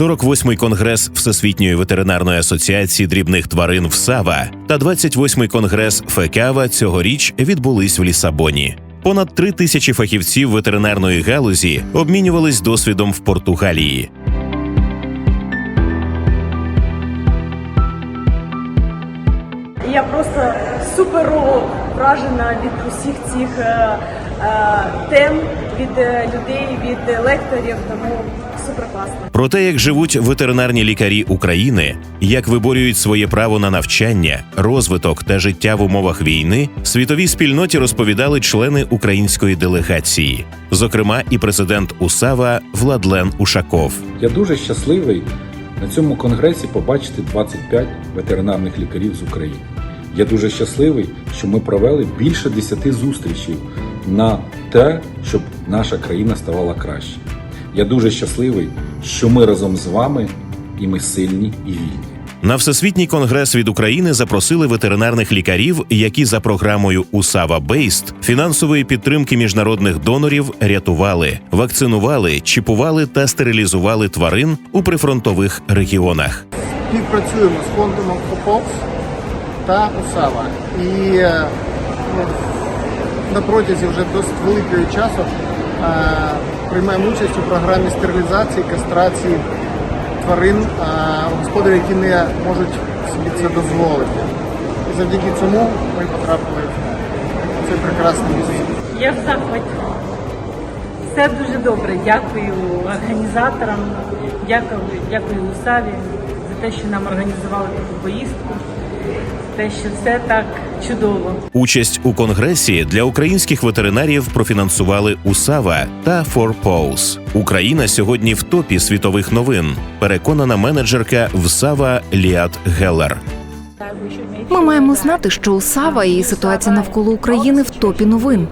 48-й конгрес Всесвітньої ветеринарної асоціації дрібних тварин ВСАВА та 28-й конгрес ФЕКАВА цьогоріч відбулись в Лісабоні. Понад три тисячі фахівців ветеринарної галузі обмінювались досвідом в Португалії. Я просто супер вражена від усіх цих е, е, тем, від е, людей, від е, лекторів, тому супер класно. Про те, як живуть ветеринарні лікарі України, як виборюють своє право на навчання, розвиток та життя в умовах війни, світовій спільноті розповідали члени української делегації, зокрема, і президент УСАВА Владлен Ушаков. Я дуже щасливий на цьому конгресі побачити 25 ветеринарних лікарів з України. Я дуже щасливий, що ми провели більше 10 зустрічей на те, щоб наша країна ставала краще. Я дуже щасливий, що ми разом з вами і ми сильні і вільні. На всесвітній конгрес від України запросили ветеринарних лікарів, які за програмою УСАВА Бейст фінансової підтримки міжнародних донорів рятували, вакцинували, чіпували та стерилізували тварин у прифронтових регіонах. співпрацюємо з фондом Алкополс та УСАВА. І е, ну, на протязі вже досить великого часу е, приймаємо участь у програмі стерилізації, кастрації тварин, е, господарів, які не можуть собі це дозволити. І завдяки цьому ми потрапили в цей прекрасний місце. Я в захваті. Все дуже добре. Дякую організаторам, дякую, дякую УСАВі за те, що нам організували таку поїздку, те, що все так чудово. Участь у конгресі для українських ветеринарів профінансували УСАВА та Форпоус. Україна сьогодні в топі світових новин. Переконана менеджерка ВСАВА Ліат Геллер. Ми маємо знати, що Сава і ситуація навколо України в топі новин,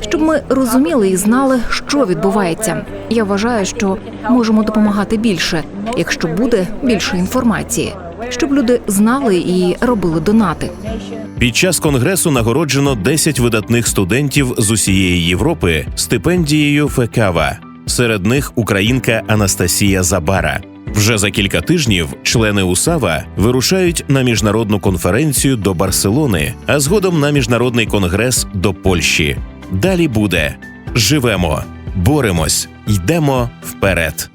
щоб ми розуміли і знали, що відбувається. Я вважаю, що можемо допомагати більше, якщо буде більше інформації, щоб люди знали і робили донати. Під час конгресу нагороджено 10 видатних студентів з усієї Європи стипендією ФЕКАВА. Серед них українка Анастасія Забара. Вже за кілька тижнів члени УСАВА вирушають на міжнародну конференцію до Барселони, а згодом на міжнародний конгрес до Польщі. Далі буде живемо, боремось, йдемо вперед.